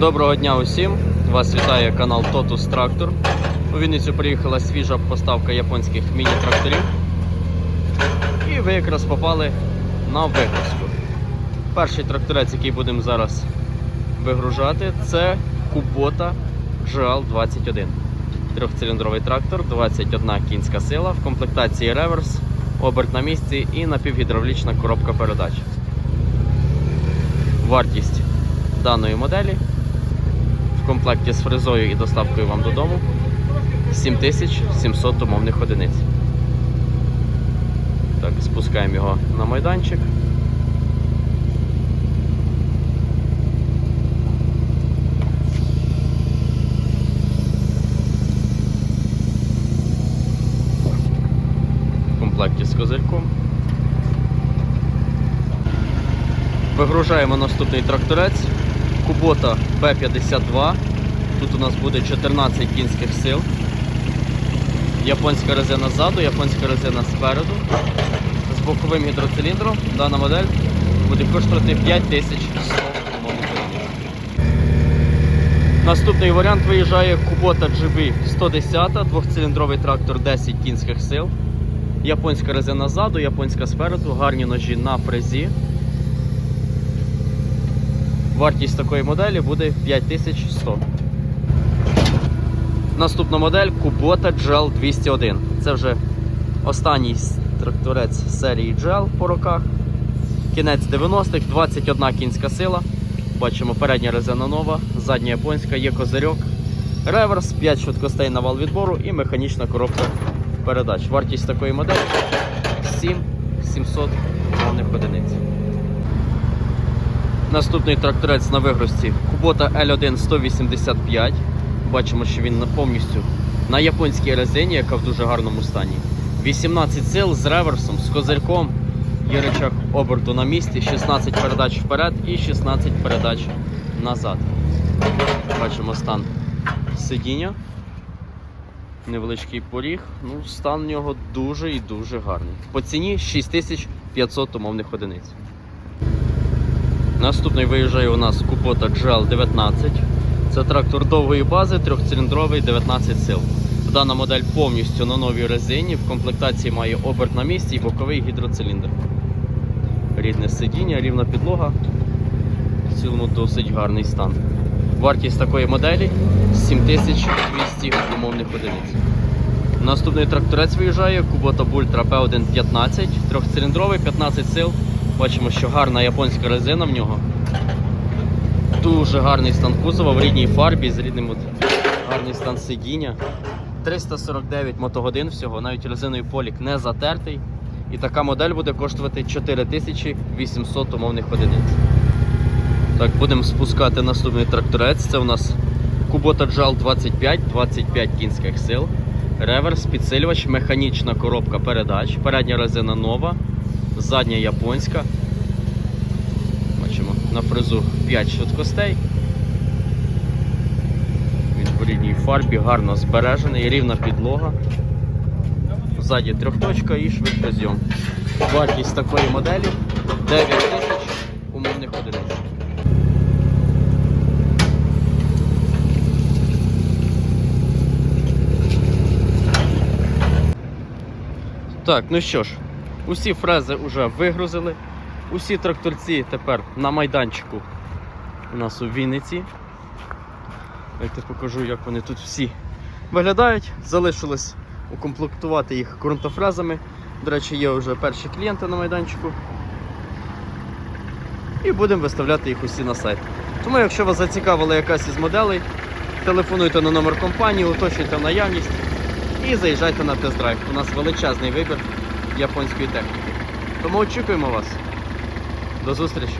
Доброго дня усім! Вас вітає канал Totus Tractor. У Вінницю приїхала свіжа поставка японських міні-тракторів. І ви якраз попали на вигрузку. Перший тракторець, який будемо зараз вигружати, це Kubota GL21. Трьохциліндровий трактор, 21 кінська сила, в комплектації реверс, оберт на місці і напівгідравлічна коробка передач. Вартість даної моделі комплекті з фрезою і доставкою вам додому 7700 умовних одиниць. Так, спускаємо його на майданчик. Комплекті з козирьком. Вигружаємо наступний тракторець. Кубота Б-52. Тут у нас буде 14 кінських сил. Японська резина ззаду, японська резина спереду. З боковим гідроциліндром дана модель буде коштувати 5100 умовних. Наступний варіант виїжджає Kubota GB 110, двохциліндровий трактор 10 кінських сил. Японська резина ззаду, японська спереду, гарні ножі на фрезі. Вартість такої моделі буде 5100. Наступна модель Kubota GL 201. Це вже останній тракторець серії GL по роках. Кінець 90-х, 21 кінська сила. Бачимо передня резина нова, задня японська, є козирьок, реверс, 5 швидкостей на вал відбору і механічна коробка передач. Вартість такої моделі 7700 мовних одиниць. Наступний тракторець на вигрузці Kubota L1 185. Бачимо, що він повністю на японській резині, яка в дуже гарному стані. 18 сил з реверсом, з козирком. Є речах оберту на місці, 16 передач вперед і 16 передач назад. Бачимо стан сидіння. Невеличкий поріг. Ну, стан в нього дуже і дуже гарний. По ціні 6500 умовних одиниць. Наступний виїжджає у нас Kubota GL19. Це трактор довгої бази, трьохциліндровий 19 сил. Дана модель повністю на новій резині. В комплектації має оберт на місці і боковий гідроциліндр. Рідне сидіння, рівна підлога. В цілому досить гарний стан. Вартість такої моделі 7200 умовних одиниць. Наступний тракторець виїжджає Kubota Bultra P115, трьохциліндровий 15 сил. Бачимо, що гарна японська резина в нього. Дуже гарний стан кузова в рідній фарбі, з рідним от, гарний стан сидіння. 349 мотогодин всього, навіть резиновий полік не затертий. І така модель буде коштувати 4800 умовних одиниць. Так, будемо спускати наступний тракторець. Це у нас Kubota GL 25, 25 кінських сил. Реверс, підсилювач, механічна коробка передач. Передня резина нова, задня японська. Бачимо на фрезу 5 швидкостей. Рідній фарбі, гарно збережений, рівна підлога. Ззаді трьохточка і швидкозйом. Вартість такої моделі 9 тисяч умовних одиниць. Так, ну що ж, усі фрези вже вигрузили. Усі тракторці тепер на майданчику у нас у Вінниці. Давайте покажу, як вони тут всі виглядають. Залишилось укомплектувати їх ґрунтофрезами. До речі, є вже перші клієнти на майданчику. І будемо виставляти їх усі на сайт. Тому, якщо вас зацікавила якась із моделей, телефонуйте на номер компанії, уточнюйте наявність і заїжджайте на тест-драйв. У нас величезний вибір японської техніки. Тому очікуємо вас. До зустрічі!